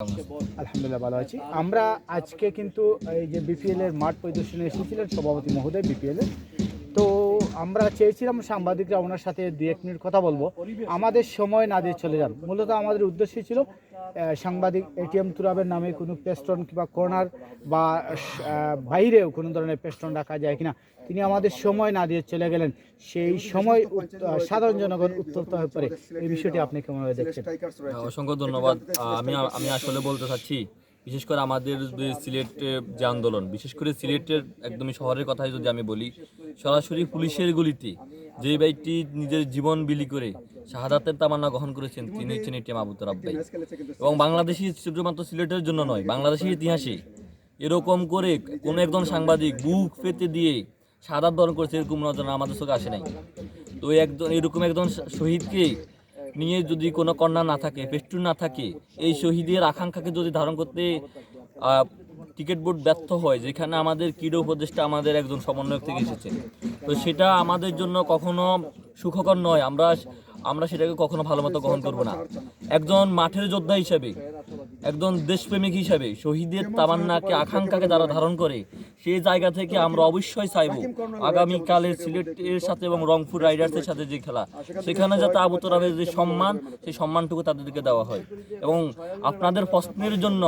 আলহামদুলিল্লাহ ভালো আছি। আমরা আজকে কিন্তু এই যে বিপিএল এর মাঠ পরিদর্শনে এসেছিলেন সভাপতি মহোদয় বিপিএল এর। তো আমরা চেয়েছিলাম সাংবাদিকরা ওনার সাথে দু এক মিনিট কথা বলব। আমাদের সময় না দিয়ে চলে যান। মূলত আমাদের উদ্দেশ্য ছিল সাংবাদিক এটিএম তুরাবের নামে কোনো পেস্টন কিংবা কর্নার বা বাইরেও কোনো ধরনের পেস্টন রাখা যায় কিনা, তিনি আমাদের সময় না দিয়ে চলে গেলেন। সেই সময় সাধারণ জনগণ উত্তপ্ত হয়ে পড়ে। এই বিষয়টি আপনি কেমনভাবে দেখছেন? অসংখ্য ধন্যবাদ। আমি আমি আসলে বলতে চাচ্ছি বিশেষ করে আমাদের যে সিলেটের যে আন্দোলন, বিশেষ করে সিলেটের একদমই শহরের কথাই যদি আমি বলি, সরাসরি পুলিশের গুলিতে যে ব্যক্তি নিজের জীবন বিলি করে শাহাদাতের তামান্না গ্রহণ করেছেন, তিনি হচ্ছেন এটি আবু তরাব ভাই এবং বাংলাদেশি শুধুমাত্র সিলেটের জন্য নয়, বাংলাদেশের ইতিহাসে এরকম করে কোনো একজন সাংবাদিক বুক পেতে দিয়ে শাহাদাত বরণ করেছে, এরকম নজর আমাদের চোখে আসে নাই। তো একজন, এরকম একজন শহীদকে নিয়ে যদি কোনো কন্যা না থাকে পেস্টুন না থাকে, এই শহীদের আকাঙ্ক্ষাকে যদি ধারণ করতে টিকিট বোর্ড ব্যর্থ হয়, যেখানে আমাদের ক্রীড়া উপদেষ্টা আমাদের একজন সমন্বয়ক থেকে এসেছে, তো সেটা আমাদের জন্য কখনো সুখকর নয়। আমরা আমরা সেটাকে কখনো ভালো মতো গ্রহণ করব না। একজন মাঠের যোদ্ধা হিসেবে একজন দেশপ্রেমিক হিসেবে শহীদের তামান্নাকে আকাঙ্ক্ষাকে যারা ধারণ করে সেই জায়গা থেকে আমরা অবশ্যই চাইব। আগামীকালের সিলেটের সাথে এবং রংপুর রাইডার্সের সাথে যে খেলা সেখানে যাতে আবু তোরাবের যে সম্মান সেই সম্মানটুকু তাদেরকে দেওয়া হয়। এবং আপনাদের প্রশ্নের জন্য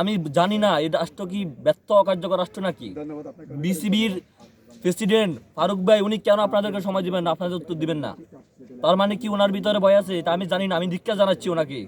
আমি জানি না এই রাষ্ট্র কি ব্যর্থ অকার্যকর রাষ্ট্র নাকি? বিসিবির প্রেসিডেন্ট ফারুক ভাই উনি কেন আপনাদেরকে সময় দিবেন না আপনাদের উত্তর দিবেন না? তার মানে কি ওনার ভিতরে ভয় আছে? এটা আমি জানি না আমি দীক্ষা জানাচ্ছি ওনাকে।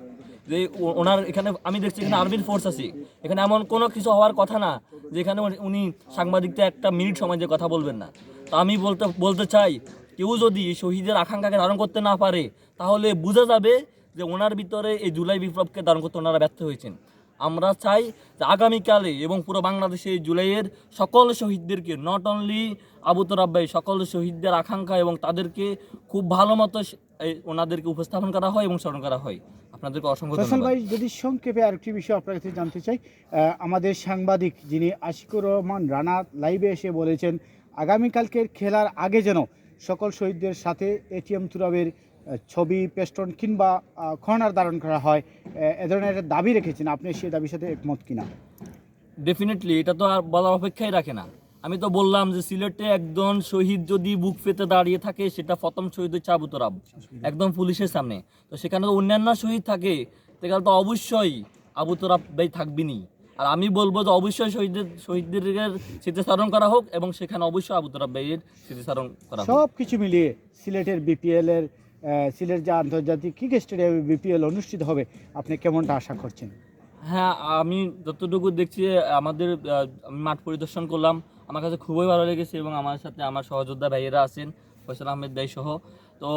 যে ওনার এখানে, আমি দেখছি এখানে আর্মির ফোর্স আছে। এখানে এমন কোনো কিছু হওয়ার কথা না, যেখানে উনি- সাংবাদিকদের একটা মিনিট সময় যে কথা বলবেন না। তো আমি বলতে বলতে চাই, কেউ যদি শহীদের আকাঙ্ক্ষাকে ধারণ করতে না পারে, তাহলে বোঝা যাবে যে ওনার ভিতরে এই জুলাই বিপ্লবকে ধারণ করতে ওনারা ব্যর্থ হয়েছেন। আমরা চাই যে আগামীকালে এবং পুরো বাংলাদেশে জুলাইয়ের সকল শহীদদেরকে নট অনলি আবু তোরাব সকল শহীদদের আকাঙ্ক্ষা এবং তাদেরকে খুব ভালো মতো ওনাদেরকে উপস্থাপন করা হয় এবং স্মরণ করা হয়। আপনাদেরকে অসংখ্য ফসল ধন্যবাদ। ভাই যদি সংক্ষেপে আরেকটি বিষয় আপনার কাছে জানতে চাই আমাদের সাংবাদিক যিনি আশিকুর রহমান রানা লাইভে এসে বলেছেন আগামীকালকের খেলার আগে যেন সকল শহীদদের সাথে এটিএম তুরাবের ছবি পেস্টন কিংবা খনার ধারণ করা হয়। এ ধরনের একটা দাবি রেখেছেন। আপনি সেই দাবির সাথে একমত কিনা? ডেফিনেটলি এটা তো আর বলার অপেক্ষাই রাখে না। আমি তো বললাম যে সিলেটে একজন শহীদ যদি বুক পেতে দাঁড়িয়ে থাকে সেটা প্রথম শহীদ হচ্ছে আবু তোরাব একদম পুলিশের সামনে। তো সেখানে তো অন্যান্য শহীদ থাকে সেখানে তো অবশ্যই আবু তোরাব ভাই থাকবেনি আর আমি বলব যে অবশ্যই শহীদদের শহীদদের স্মৃতিচারণ করা হোক এবং সেখানে অবশ্যই আবু তোরাব ভাইয়ের স্মৃতিচারণ করা হোক। সব কিছু মিলিয়ে সিলেটের বিপিএল এর সিলেট যে আন্তর্জাতিক ক্রিকেট স্টেডিয়ামে বিপিএল অনুষ্ঠিত হবে আপনি কেমনটা আশা করছেন? হ্যাঁ আমি যতটুকু দেখছি আমাদের আমি মাঠ পরিদর্শন করলাম আমার কাছে খুবই ভালো লেগেছে এবং আমার সাথে আমার সহযোদ্ধা ভাইয়েরা আছেন ফয়সাল আহমেদ ভাই সহ। তো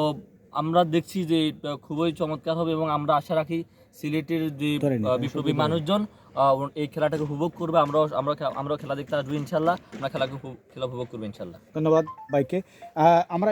আমরা দেখছি যে খুবই চমৎকার হবে এবং আমরা আশা রাখি সিলেটের যে বিপ্লবী মানুষজন এই খেলাটাকে উপভোগ করবে। আমরাও আমরা আমরা আমরাও খেলা দেখতে আসব ইনশাল্লাহ। আমরা খেলাকে খেলা উপভোগ করব ইনশাল্লাহ। ধন্যবাদ ভাইকে। আমরা